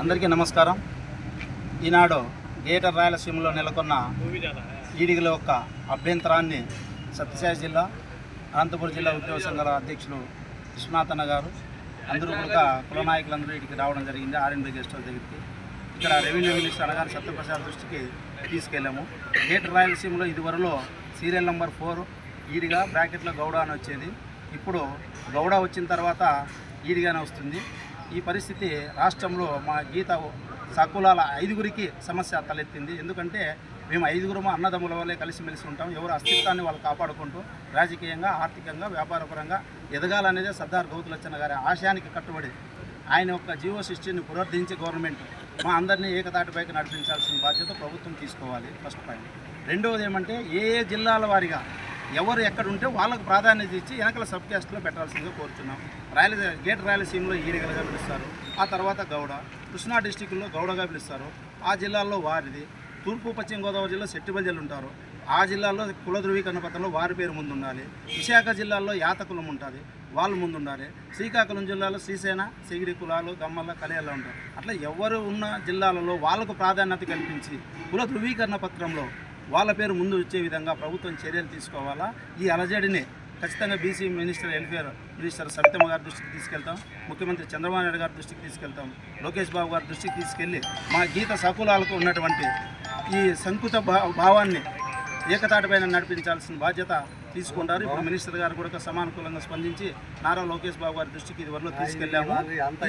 అందరికీ నమస్కారం. ఈనాడు గ్రేటర్ రాయలసీమలో నెలకొన్న ఈడిగల యొక్క అభ్యంతరాన్ని సత్యసాయి జిల్లా అనంతపురం జిల్లా ఉద్యోగ సంఘాల అధ్యక్షులు విశ్వనాథన్న గారు అందరూ కూడా కుల నాయకులందరూ ఇక్కడికి రావడం జరిగింది. ఆర్ఎన్బి గెస్ట్ హౌస్ దగ్గరికి. ఇక్కడ రెవెన్యూ మినిస్టర్ అనగానే సత్యప్రసాద్ దృష్టికి తీసుకెళ్ళాము. గ్రేటర్ రాయలసీమలో ఇదివరలో సీరియల్ నెంబర్ ఫోర్ ఈడిగా బ్రాకెట్లో గౌడ అని వచ్చేది. ఇప్పుడు గౌడ వచ్చిన తర్వాత ఈడిగానే వస్తుంది. ఈ పరిస్థితి రాష్ట్రంలో మా గీత సకులాల ఐదుగురికి సమస్య తలెత్తింది. ఎందుకంటే మేము ఐదుగురు అన్నదమ్ముల వల్లే కలిసిమెలిసి ఉంటాం. ఎవరు అస్తిత్వాన్ని వాళ్ళు కాపాడుకుంటూ రాజకీయంగా ఆర్థికంగా వ్యాపారపరంగా ఎదగాలనేదే సర్దార్ గౌతులచ్చన్న గారి ఆశయానికి కట్టుబడి ఆయన యొక్క జీవో సృష్టిని పునరుద్ధరించి గవర్నమెంట్ మా అందరినీ ఏకతాటిపైకి నడిపించాల్సిన బాధ్యత ప్రభుత్వం తీసుకోవాలి ఫస్ట్ పాయింట్. రెండవది ఏమంటే ఏ ఏ జిల్లాల వారిగా ఎవరు ఎక్కడ ఉంటే వాళ్ళకు ప్రాధాన్యత ఇచ్చి వెనకల సబ్ క్యాస్ట్లో పెట్టాల్సిందిగా కోరుతున్నాం. రాయల గేట్ రాయలసీమలో ఈడిగలుగా పిలుస్తారు. ఆ తర్వాత గౌడ కృష్ణా డిస్టిక్లో గౌడగా పిలుస్తారు. ఆ జిల్లాల్లో వారిది. తూర్పు పశ్చిమ గోదావరి జిల్లా సెట్టిబజలు ఉంటారు. ఆ జిల్లాలో కుల ధృవీకరణ పత్రంలో వారి పేరు ముందు ఉండాలి విశాఖ జిల్లాలో యాతకులం ఉంటుంది. వాళ్ళు ముందు ఉండాలి శ్రీకాకుళం జిల్లాలో శ్రీసేన సిగిడి కులాలు గమ్మల కలియాలు ఉంటారు అట్లా ఎవరు ఉన్న జిల్లాలలో వాళ్ళకు ప్రాధాన్యత కల్పించి కుల ధృవీకరణ పత్రంలో వాళ్ళ పేరు ముందు వచ్చే విధంగా ప్రభుత్వం చర్యలు తీసుకోవాలా? ఈ అలజడిని ఖచ్చితంగా BC minister welfare minister Savithamma గారి దృష్టికి తీసుకెళ్తాం. ముఖ్యమంత్రి చంద్రబాబు నాయుడు గారి దృష్టికి తీసుకెళ్తాం. లోకేష్ బాబు గారి దృష్టికి తీసుకెళ్ళి మా గీత సకులాలకు ఉన్నటువంటి ఈ సంకుత భావాన్ని ఏకతాటిపైన నడిపించాల్సిన బాధ్యత తీసుకుంటారు. ఇప్పుడు మినిస్టర్ గారు కూడా సమానుకూలంగా స్పందించి నారా లోకేష్ బాబు గారి దృష్టికి ఇది వరకు తీసుకెళ్ళాము.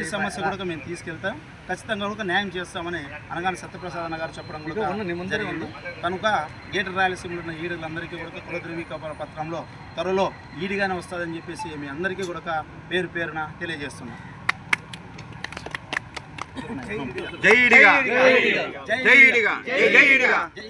ఈ సమస్య కూడా మేము తీసుకెళ్తాం. ఖచ్చితంగా కూడా న్యాయం చేస్తామని అనగానే సత్యప్రసాద్ అన్న గారు చెప్పడం కూడా జరిగింది. కనుక గేటర్ రాయలసీమలో ఉన్న ఈడులందరికీ కూడా కుల ధృవీకరణ పత్రంలో త్వరలో ఈడిగానే వస్తుందని చెప్పేసి మీ అందరికీ కూడా పేరు పేరున తెలియజేస్తున్నాం. జై ఈడిగా. జై జై ఈడిగా. జై ఈడిగా. జై